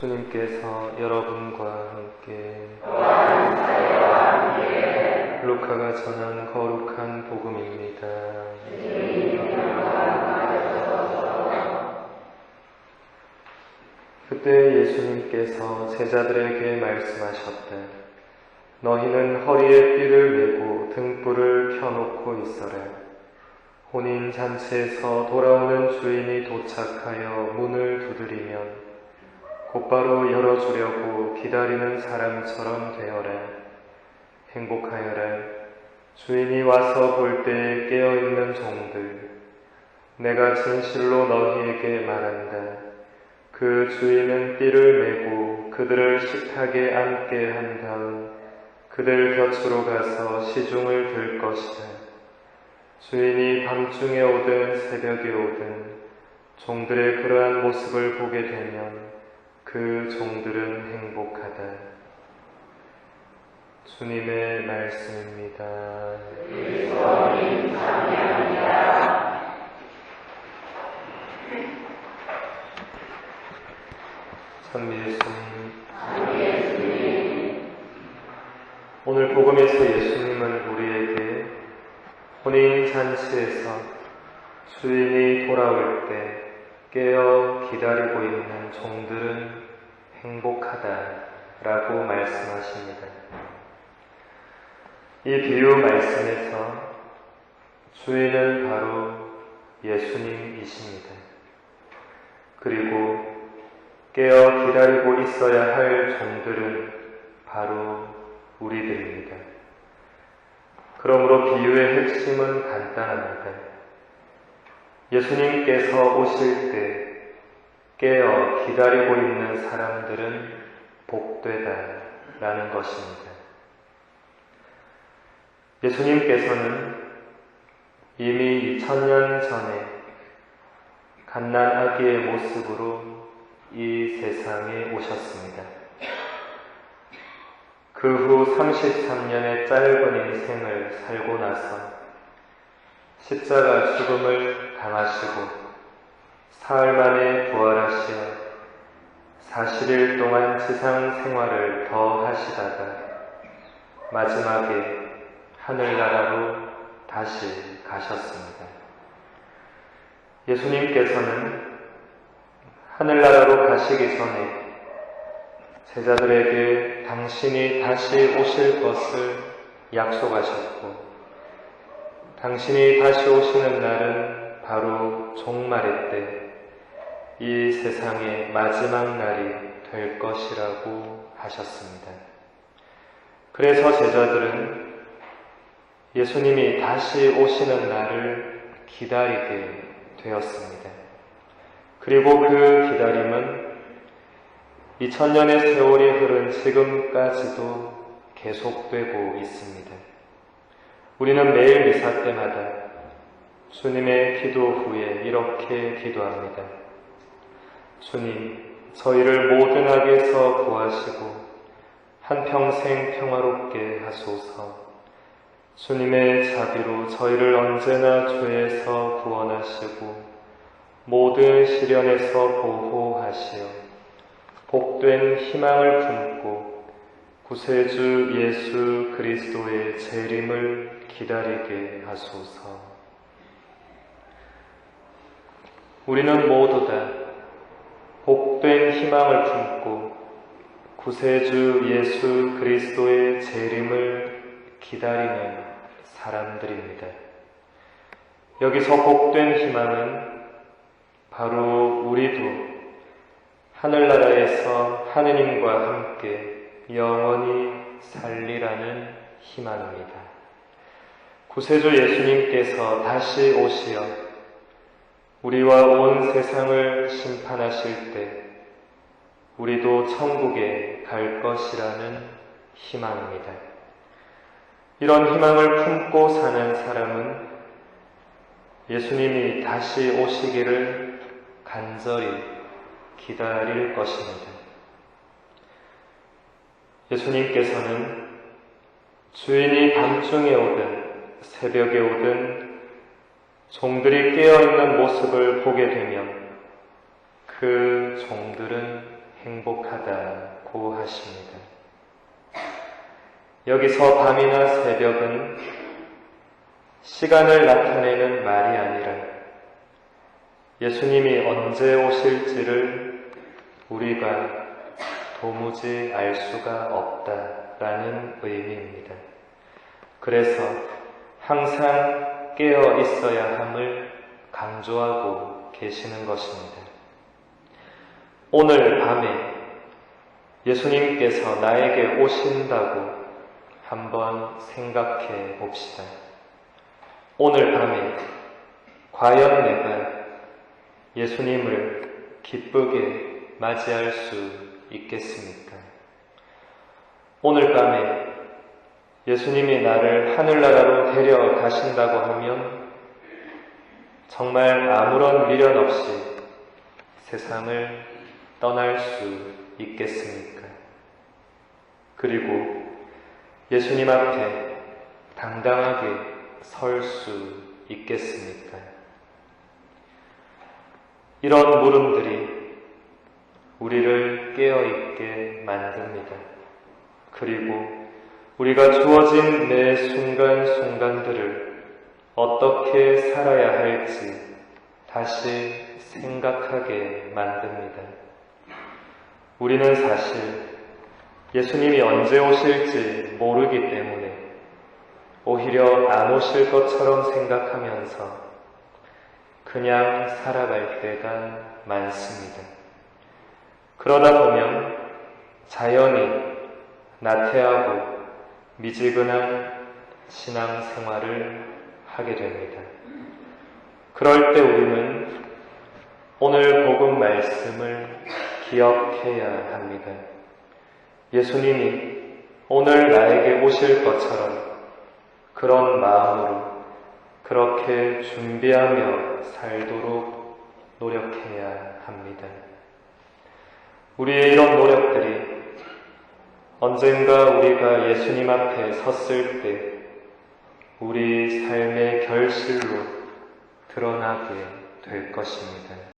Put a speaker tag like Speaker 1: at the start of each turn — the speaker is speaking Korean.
Speaker 1: 주님께서 여러분과 함께 루카가 전한 거룩한 복음입니다. 그때 예수님께서 제자들에게 말씀하셨다. 너희는 허리에 띠를 메고 등불을 켜놓고 있어라. 혼인 잔치에서 돌아오는 주인이 도착하여 문을 두드리면 곧바로 열어주려고 기다리는 사람처럼 되어라. 행복하여라. 주인이 와서 볼 때에 깨어있는 종들. 내가 진실로 너희에게 말한다. 그 주인은 띠를 메고 그들을 식탁에 앉게 한 다음 그들 곁으로 가서 시중을 들 것이다. 주인이 밤중에 오든 새벽에 오든 종들의 그러한 모습을 보게 되면 그 종들은 행복하다. 주님의 말씀입니다. 참 예수님. 오늘 복음에서 예수님은 우리에게 혼인 잔치에서 주인이 돌아올 때 깨어 기다리고 있는 종들은 행복하다라고 말씀하십니다. 이 비유 말씀에서 주인은 바로 예수님이십니다. 그리고 깨어 기다리고 있어야 할 종들은 바로 우리들입니다. 그러므로 비유의 핵심은 간단합니다. 예수님께서 오실 때 깨어 기다리고 있는 사람들은 복되다라는 것입니다. 예수님께서는 이미 2000년 전에 갓난 아기의 모습으로 이 세상에 오셨습니다. 그 후 33년의 짧은 인생을 살고 나서 십자가 죽음을 당하시고 사흘 만에 부활하시어 40일 동안 지상 생활을 더 하시다가 마지막에 하늘나라로 다시 가셨습니다. 예수님께서는 하늘나라로 가시기 전에 제자들에게 당신이 다시 오실 것을 약속하셨고, 당신이 다시 오시는 날은 바로 종말의 때, 이 세상의 마지막 날이 될 것이라고 하셨습니다. 그래서 제자들은 예수님이 다시 오시는 날을 기다리게 되었습니다. 그리고 그 기다림은 2000년의 세월이 흐른 지금까지도 계속되고 있습니다. 우리는 매일 미사 때마다 주님의 기도 후에 이렇게 기도합니다. 주님, 저희를 모든 악에서 구하시고 한평생 평화롭게 하소서. 주님의 자비로 저희를 언제나 죄에서 구원하시고 모든 시련에서 보호하시어 복된 희망을 품고 구세주 예수 그리스도의 재림을 기다리게 하소서. 우리는 모두 다 복된 희망을 품고 구세주 예수 그리스도의 재림을 기다리는 사람들입니다. 여기서 복된 희망은 바로 우리도 하늘나라에서 하느님과 함께 영원히 살리라는 희망입니다. 구세주 예수님께서 다시 오시어 우리와 온 세상을 심판하실 때 우리도 천국에 갈 것이라는 희망입니다. 이런 희망을 품고 사는 사람은 예수님이 다시 오시기를 간절히 기다릴 것입니다. 예수님께서는 주인이 밤중에 오든 새벽에 오든 종들이 깨어있는 모습을 보게 되면 그 종들은 행복하다고 하십니다. 여기서 밤이나 새벽은 시간을 나타내는 말이 아니라 예수님이 언제 오실지를 우리가 도무지 알 수가 없다라는 의미입니다. 그래서 항상 깨어 있어야 함을 강조하고 계시는 것입니다. 오늘 밤에 예수님께서 나에게 오신다고 한번 생각해 봅시다. 오늘 밤에 과연 내가 예수님을 기쁘게 맞이할 수 있겠습니까? 오늘 밤에 예수님이 나를 하늘나라로 데려가신다고 하면 정말 아무런 미련 없이 세상을 떠날 수 있겠습니까? 그리고 예수님 앞에 당당하게 설 수 있겠습니까? 이런 물음들이 우리를 깨어있게 만듭니다. 그리고 우리가 주어진 매 순간순간들을 어떻게 살아야 할지 다시 생각하게 만듭니다. 우리는 사실 예수님이 언제 오실지 모르기 때문에 오히려 안 오실 것처럼 생각하면서 그냥 살아갈 때가 많습니다. 그러다 보면 자연히 나태하고 미지근한 신앙 생활을 하게 됩니다. 그럴 때 우리는 오늘 복음 말씀을 기억해야 합니다. 예수님이 오늘 나에게 오실 것처럼 그런 마음으로 그렇게 준비하며 살도록 노력해야 합니다. 우리의 이런 노력들이 언젠가 우리가 예수님 앞에 섰을 때 우리 삶의 결실로 드러나게 될 것입니다.